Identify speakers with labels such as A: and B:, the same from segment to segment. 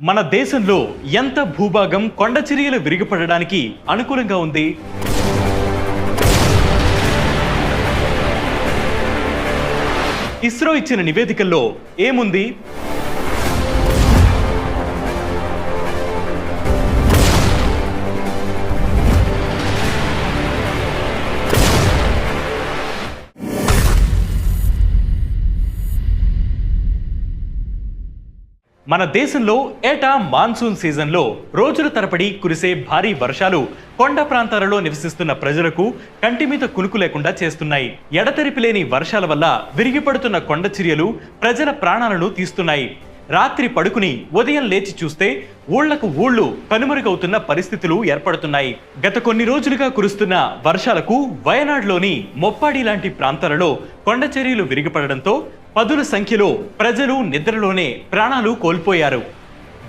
A: మన దేశంలో ఎంత భూభాగం కొండచిరియలు విరిగిపడడానికి అనుకూలంగా ఉంది? ఇస్రో ఇచ్చిన నివేదికల్లో ఏముంది? మన దేశంలో ఏటా మాన్సూన్ సీజన్లో రోజుల తరబడి కురిసే భారీ వర్షాలు కొండ ప్రాంతాలలో నివసిస్తున్న ప్రజలకు కంటి మీద కునుకు లేకుండా చేస్తున్నాయి. ఎడతెరిపి లేని వర్షాల వల్ల విరిగిపడుతున్న కొండ చర్యలు ప్రజల ప్రాణాలను తీస్తున్నాయి. రాత్రి పడుకుని ఉదయం లేచి చూస్తే ఊళ్ళకు ఊళ్ళు కనుమరుగవుతున్న పరిస్థితులు ఏర్పడుతున్నాయి. గత కొన్ని రోజులుగా కురుస్తున్న వర్షాలకు వయనాడులోని మొప్పాడి లాంటి ప్రాంతాలలో కొండచర్యలు విరిగిపడడంతో పదుల సంఖ్యలో ప్రజలు నిద్రలోనే ప్రాణాలు కోల్పోయారు.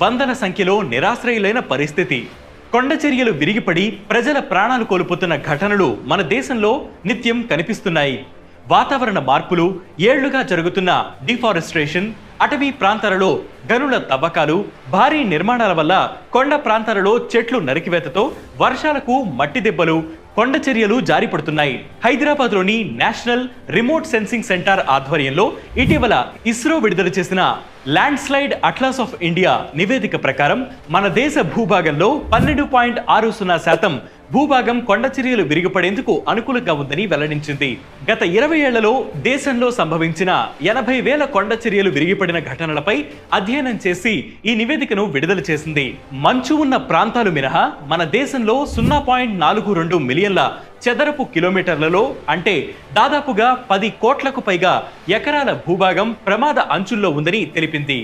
A: వందల సంఖ్యలో నిరాశ్రయులైన పరిస్థితి. కొండ చర్యలు విరిగిపడి ప్రజల ప్రాణాలు కోల్పోతున్న ఘటనలు మన దేశంలో నిత్యం కనిపిస్తున్నాయి. వాతావరణ మార్పులు ఏళ్ళుగా జరుగుతున్న డిఫారెస్ట్రేషన్ అటవీ ప్రాంతాలలో గనుల తవ్వకాలు భారీ నిర్మాణాల వల్ల కొండ ప్రాంతాలలో చెట్లు నరికివేతతో వర్షాలకు మట్టి దెబ్బలు కొండ చర్యలు జారిపడుతున్నాయి హైదరాబాద్లోని నేషనల్ రిమోట్ సెన్సింగ్ సెంటర్ ఆధ్వర్యంలో ఇటీవల ఇస్రో విడుదల చేసిన landslide atlas of India నివేదిక ప్రకారం మన దేశ భూభాగంలో పన్నెండు పాయింట్ ఆరు సున్నా శాతం భూభాగం కొండ చర్యలు విరిగిపడేందుకు అనుకూలంగా ఉందని వెల్లడించింది. గత ఇరవై ఏళ్ళలో దేశంలో సంభవించిన ఎనభై వేల కొండ చర్యలు విరిగిపడిన ఘటనలపై అధ్యయనం చేసి ఈ నివేదికను విడుదల చేసింది. మంచు ఉన్న ప్రాంతాలు మినహా మన దేశంలో సున్నా పాయింట్ నాలుగు రెండు మిలియన్ల చదరపు కిలోమీటర్లలో అంటే దాదాపుగా పది కోట్లకు పైగా ఎకరాల భూభాగం ప్రమాద అంచుల్లో ఉందని తెలిపింది.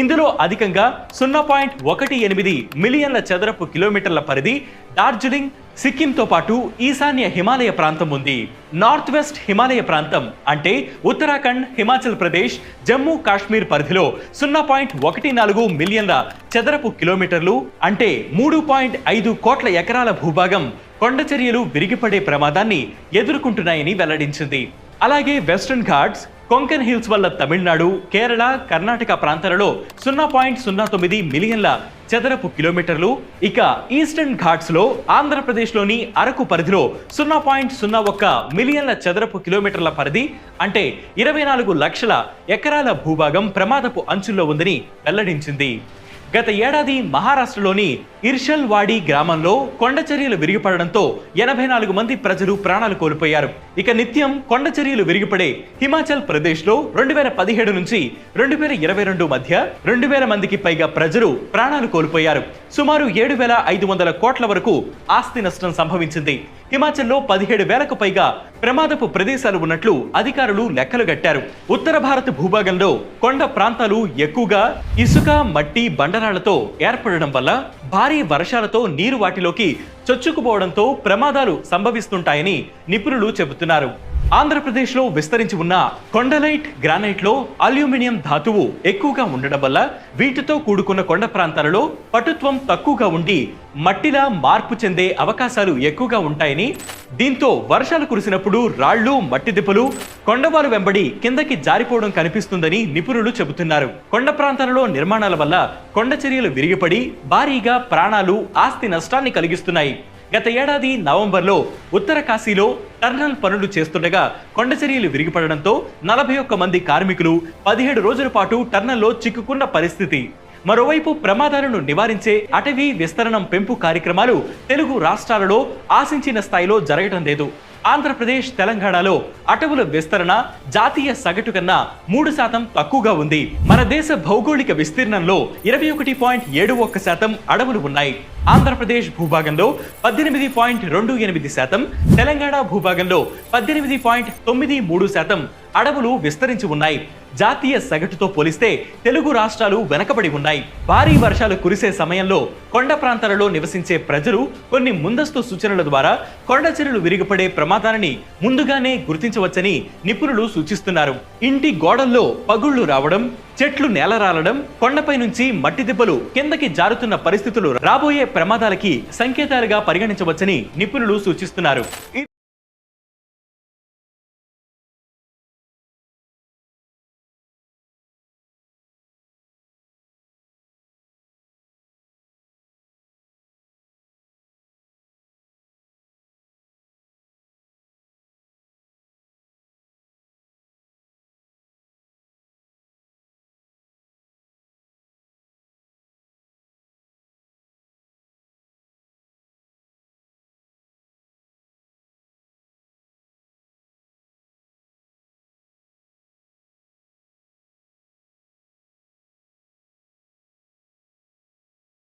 A: ఇందులో అధికంగా సున్నా పాయింట్ ఒకటి ఎనిమిది మిలియన్ల చదరపు కిలోమీటర్ల పరిధి డార్జిలింగ్ సిక్కింతో పాటు ఈశాన్య హిమాలయ ప్రాంతం ఉంది. నార్త్ వెస్ట్ హిమాలయ ప్రాంతం అంటే ఉత్తరాఖండ్ హిమాచల్ ప్రదేశ్ జమ్మూ కాశ్మీర్ పరిధిలో సున్నా పాయింట్ ఒకటి నాలుగు మిలియన్ల చదరపు కిలోమీటర్లు అంటే మూడు పాయింట్ ఐదు కోట్ల ఎకరాల భూభాగం కొండ చర్యలు విరిగిపడే ప్రమాదాన్ని ఎదుర్కొంటున్నాయని వెల్లడించింది. అలాగే వెస్టర్న్ ఘాట్స్ కొంకన్ హిల్స్ వల్ల తమిళనాడు కేరళ కర్ణాటక ప్రాంతాలలో సున్నా పాయింట్ సున్నా తొమ్మిది మిలియన్ల చదరపు కిలోమీటర్లు. ఇక ఈస్టర్న్ ఘాట్స్లో ఆంధ్రప్రదేశ్లోని అరకు పరిధిలో సున్నా పాయింట్ సున్నా ఒక్క మిలియన్ల చదరపు కిలోమీటర్ల పరిధి అంటే ఇరవై నాలుగు లక్షల ఎకరాల భూభాగం ప్రమాదపు అంచుల్లో ఉందని వెల్లడించింది. గత ఏడాది మహారాష్ట్రలోని ఇర్షల్ వాడి గ్రామంలో కొండచర్యలు విరిగిపడడంతో ఎనభై నాలుగు మంది ప్రజలు ప్రాణాలు కోల్పోయారు. ఇక నిత్యం కొండ చర్యలు విరిగిపడే హిమాచల్ ప్రదేశ్లో రెండు వేల పదిహేడు నుంచి రెండు వేల ఇరవై రెండు మధ్య రెండు వేల మందికి పైగా ప్రజలు ప్రాణాలు కోల్పోయారు. సుమారు ఏడు వేల ఐదు వందల కోట్ల వరకు ఆస్తి నష్టం సంభవించింది. హిమాచల్లో పదిహేడు వేలకు పైగా ప్రమాదపు ప్రదేశాలు ఉన్నట్లు అధికారులు లెక్కలు గట్టారు ఉత్తర భారత భూభాగంలో కొండ ప్రాంతాలు ఎక్కువగా ఇసుక మట్టి బండరాళ్ళతో ఏర్పడడం వల్ల భారీ వర్షాలతో నీరు వాటిలోకి చొచ్చుకుపోవడంతో ప్రమాదాలు సంభవిస్తుంటాయని నిపుణులు చెబుతున్నారు. ఆంధ్రప్రదేశ్లో విస్తరించి ఉన్న కొండలైట్ గ్రానైట్లో అల్యూమినియం ధాతువు ఎక్కువగా ఉండడం వల్ల వీటితో కూడుకున్న కొండ ప్రాంతాలలో పటుత్వం తక్కువగా ఉండి మట్టిలా మార్పు చెందే అవకాశాలు ఎక్కువగా ఉంటాయని దీంతో వర్షాలు కురిసినప్పుడు రాళ్ళు మట్టి దిబ్బలు కొండవాలు వెంబడి కిందకి జారిపోవడం కనిపిస్తుందని నిపుణులు చెబుతున్నారు. కొండ ప్రాంతాలలో నిర్మాణాల వల్ల కొండ చర్యలు విరిగిపడి భారీగా ప్రాణాలు ఆస్తి నష్టాన్ని కలిగిస్తున్నాయి. గత ఏడాది నవంబర్లో ఉత్తర కాశీలో టర్నల్ పనులు చేస్తుండగా కొండ చర్యలు విరిగిపడడంతో నలభై ఒక్క మంది కార్మికులు పదిహేడు రోజుల పాటు టర్నల్లో చిక్కుకున్న పరిస్థితి. మరోవైపు ప్రమాదాలను నివారించే అటవీ విస్తరణం పెంపు కార్యక్రమాలు తెలుగు రాష్ట్రాలలో ఆశించిన స్థాయిలో జరగడం లేదు. ఆంధ్రప్రదేశ్ తెలంగాణలో అటవుల విస్తరణ జాతీయ సగటు కన్నా మూడు శాతం తక్కువగా ఉంది. మన దేశ భౌగోళిక విస్తీర్ణంలో ఇరవై ఒకటి పాయింట్ ఏడు ఒక్క శాతం అడవులు ఉన్నాయి. ఆంధ్రప్రదేశ్ భూభాగంలో పద్దెనిమిది పాయింట్ రెండు ఎనిమిది శాతం తెలంగాణ భూభాగంలో పద్దెనిమిది పాయింట్ తొమ్మిది మూడు శాతం అడవులు విస్తరించి ఉన్నాయి. జాతీయ సగటుతో పోలిస్తే తెలుగు రాష్ట్రాలు వెనకబడి ఉన్నాయి. భారీ వర్షాలు కురిసే సమయంలో కొండ ప్రాంతాలలో నివసించే ప్రజలు కొన్ని ముందస్తు సూచనల ద్వారా కొండ చర్యలు విరిగిపడే ప్రమాదాన్ని ముందుగానే గుర్తించవచ్చని నిపుణులు సూచిస్తున్నారు. ఇంటి గోడల్లో పగుళ్ళు రావడం చెట్లు నేలరాలడం కొండపై నుంచి మట్టి దెబ్బలు కిందకి జారుతున్న పరిస్థితులు రాబోయే ప్రమాదాలకి సంకేతాలుగా పరిగణించవచ్చని నిపుణులు సూచిస్తున్నారు.